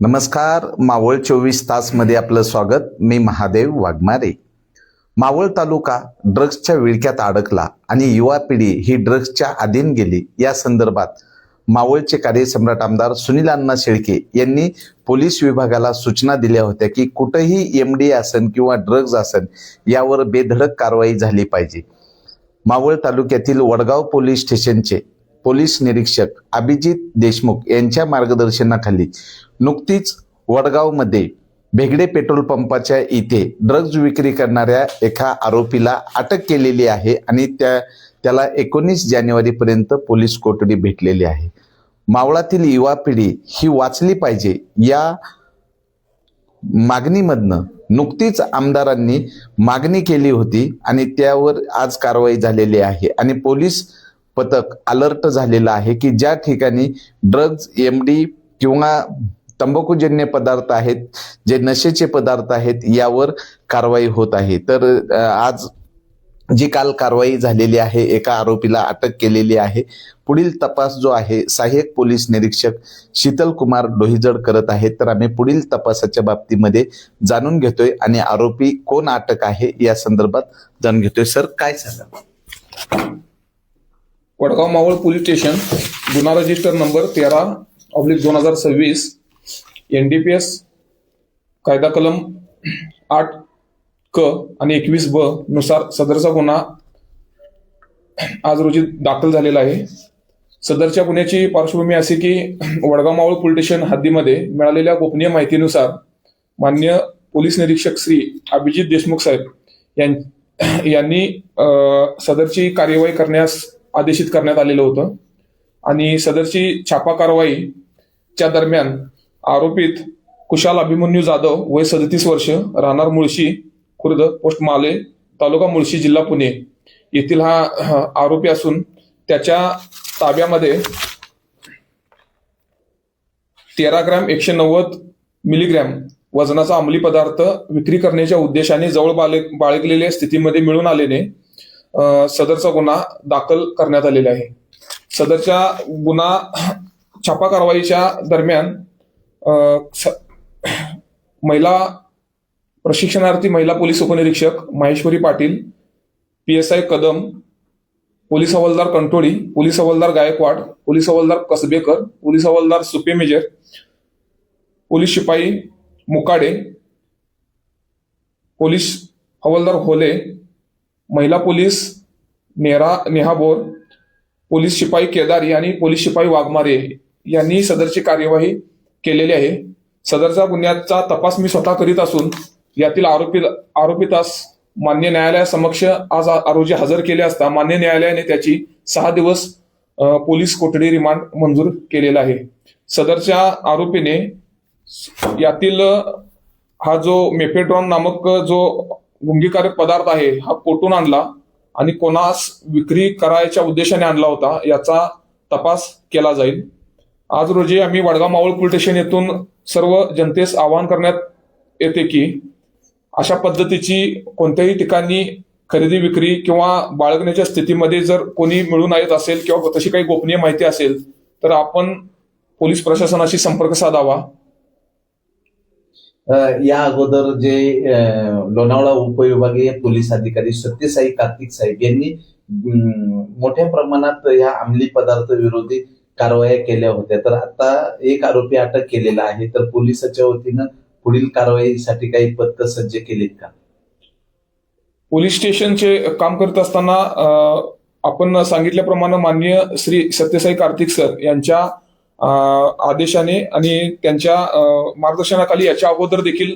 नमस्कार मावळ चोवीस तासमध्ये आपलं स्वागत. मी महादेव वाघमारे. मावळ तालुका ड्रग्सच्या विळख्यात अडकला आणि युवा पिढी ही ड्रग्सच्या अधीन गेली. या संदर्भात मावळचे कार्यसम्राट आमदार सुनील अण्णा शेळके यांनी पोलीस विभागाला सूचना दिल्या होत्या की कुठंही एम डी आसन किंवा ड्रग्ज आसन यावर बेधडक कारवाई झाली पाहिजे. मावळ तालुक्यातील वडगाव पोलीस स्टेशनचे पोलीस निरीक्षक अभिजित देशमुख यांच्या मार्गदर्शनाखाली नुकतीच वडगावमध्ये भेगडे पेट्रोल पंपाच्या इथे ड्रग्ज विक्री करणाऱ्या एका आरोपीला अटक केलेली आहे आणि त्या त्याला एकोणीस जानेवारीपर्यंत पोलीस कोठडी भेटलेली आहे. मावळातील युवा पिढी ही वाचली पाहिजे या मागणीमधनं नुकतीच आमदारांनी मागणी केली होती आणि त्यावर आज कारवाई झालेली आहे आणि पोलीस पथक अलर्ट झालेलं आहे की ज्या ठिकाणी ड्रग्ज एम डी किंवा तंबाखूजन्य पदार्थ आहेत जे नशेचे पदार्थ आहेत यावर कारवाई होत आहे. तर आज जी काल कारवाई झालेली आहे एका आरोपीला अटक केलेली आहे. पुढील तपास जो आहे सहाय्यक पोलीस निरीक्षक शीतल कुमार डोहीजड करत आहेत. तर आम्ही पुढील तपासाच्या बाबतीमध्ये जाणून घेतोय आणि आरोपी कोण अटक आहे या संदर्भात जाणून घेतोय. सर काय सांगा वडगाव मावळ पोलीस स्टेशन गुन्हा रजिस्टर नंबर तेरा ऑब्लिक दोन हजार सव्वीस एनडीपीएस कायदा कलम आठ क आणि एकवीस ब नुसार सदरचा गुन्हा आज रोजी दाखल झालेला आहे. सदरच्या गुन्ह्याची पार्श्वभूमी अशी की वडगाव मावळ पोलीस स्टेशन हद्दीमध्ये मिळालेल्या गोपनीय माहितीनुसार मान्य पोलीस निरीक्षक श्री अभिजित देशमुख साहेब यां- यांनी सदरची कार्यवाही करण्यास आदेशित करण्यात आलेलं होतं. आणि सदरची छापा कारवाईच्या दरम्यान आरोपित कुशाल अभिमन्यू जाधव वय सदतीस वर्ष राहणार मुळशी खुर्द पोस्ट माले तालुका मुळशी जिल्हा पुणे. येथील हा आरोपी असून त्याच्या ताब्यामध्ये तेरा ग्रॅम एकशे नव्वद मिलीग्रॅम वजनाचा अंमली पदार्थ विक्री करण्याच्या उद्देशाने जवळ बाळे बाळगलेल्या स्थितीमध्ये मिळून आल्याने सदरचा गुन्हा दाखल करण्यात आलेला आहे. सदरच्या गुन्हा छापा कारवाईच्या दरम्यान महिला प्रशिक्षणार्थी महिला पोलीस उपनिरीक्षक Maheshwari Patil P S I Kadam police हवालदार कंटोळी पोलीस हवालदार गायकवाड पोलीस हवालदार कसबेकर पोलीस हवालदार सुपे मेजर पोलीस शिपाई मुकाडे पोलीस हवालदार होले महिला पोलीस नेहा नेहा बोर पोलीस शिपाई केदारी आणि पोलीस शिपाई वाघमारे यांनी सदरची कार्यवाही केलेली आहे. सदरच्या गुन्ह्याचा तपास मी स्वतः करीत असून यातील आरोपी आरोपितास मान्य न्यायालयासमक्ष आज आरोजी हजर केले असता मान्य न्यायालयाने त्याची सहा दिवस पोलीस कोठडी रिमांड मंजूर केलेला आहे. सदरच्या आरोपीने यातील हा जो मेफेड्रॉन नामक जो गुंगीकारक पदार्थ आहे हा कोठून आणला आणि कोणास विक्री करायच्या उद्देशाने आणला होता याचा तपास केला जाईल. आज रोजी आम्ही वडगाव मावळ पोलीस स्टेशन येथून सर्व जनतेस आवाहन करण्यात येते की अशा पद्धतीची कोणत्याही ठिकाणी खरेदी विक्री किंवा बाळगण्याच्या स्थितीमध्ये जर कोणी मिळून येत असेल किंवा तशी काही गोपनीय माहिती असेल तर आपण पोलीस प्रशासनाशी संपर्क साधावा. या अगोदर जे लोणावळा उपविभागीय पोलीस अधिकारी सत्यसाई कार्तिक साहेब यांनी मोठ्या प्रमाणात या अंमली पदार्थ विरोधी कारवाया केल्या होत्या. तर आता एक आरोपी अटक केलेला आहे. तर पोलिसाच्या वतीनं पुढील कारवाईसाठी काही पथक सज्ज केलीत का? पोलीस स्टेशनचे काम करत असताना आपण सांगितल्याप्रमाणे माननीय श्री सत्यसाई कार्तिक सर यांच्या आदेशाने आणि त्यांच्या मार्गदर्शनाखाली याच्या अगोदर देखील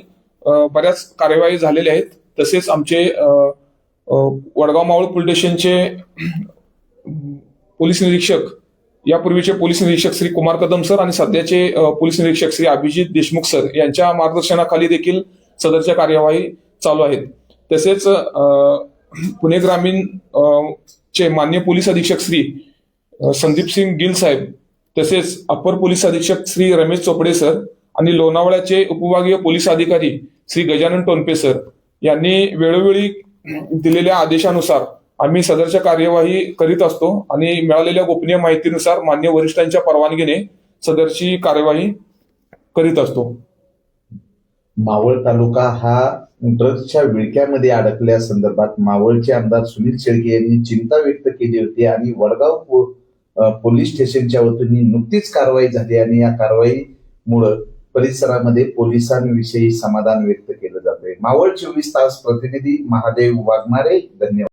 बऱ्याच कार्यवाही झालेल्या आहेत. तसेच आमचे वडगाव मावळ पोलीस स्टेशनचे पोलीस निरीक्षक यापूर्वीचे पोलीस निरीक्षक श्री कुमार कदम सर आणि सध्याचे पोलीस निरीक्षक श्री अभिजित देशमुख सर यांच्या मार्गदर्शनाखाली देखील सदरच्या कार्यवाही चालू आहेत. तसेच पुणे ग्रामीण चे मान्य पोलीस अधीक्षक श्री संदीप सिंग गिल साहेब तसेच अपर पोलीस अधीक्षक श्री रमेश चोपडे सर आणि लोणावळ्याचे उपविभागीय पोलीस अधिकारी श्री गजानन टोनपे सर यांनी वेळोवेळी दिलेल्या आदेशानुसार आम्ही सदरच्या कार्यवाही करीत असतो आणि मिळालेल्या गोपनीय माहितीनुसार मान्य वरिष्ठांच्या परवानगीने सदरची कार्यवाही करीत असतो. मावळ तालुका हा ड्रग्सच्या विळक्यामध्ये अडकल्या संदर्भात मावळचे आमदार सुनील शेळके यांनी चिंता व्यक्त केली होती आणि वडगाव पोलीस स्टेशनच्या वतीने नुकतीच कारवाई झाली आणि या कारवाईमुळं परिसरामध्ये पोलिसांविषयी समाधान व्यक्त केलं जातंय. मावळ चोवीस तास प्रतिनिधी महादेव वाघमारे धन्यवाद.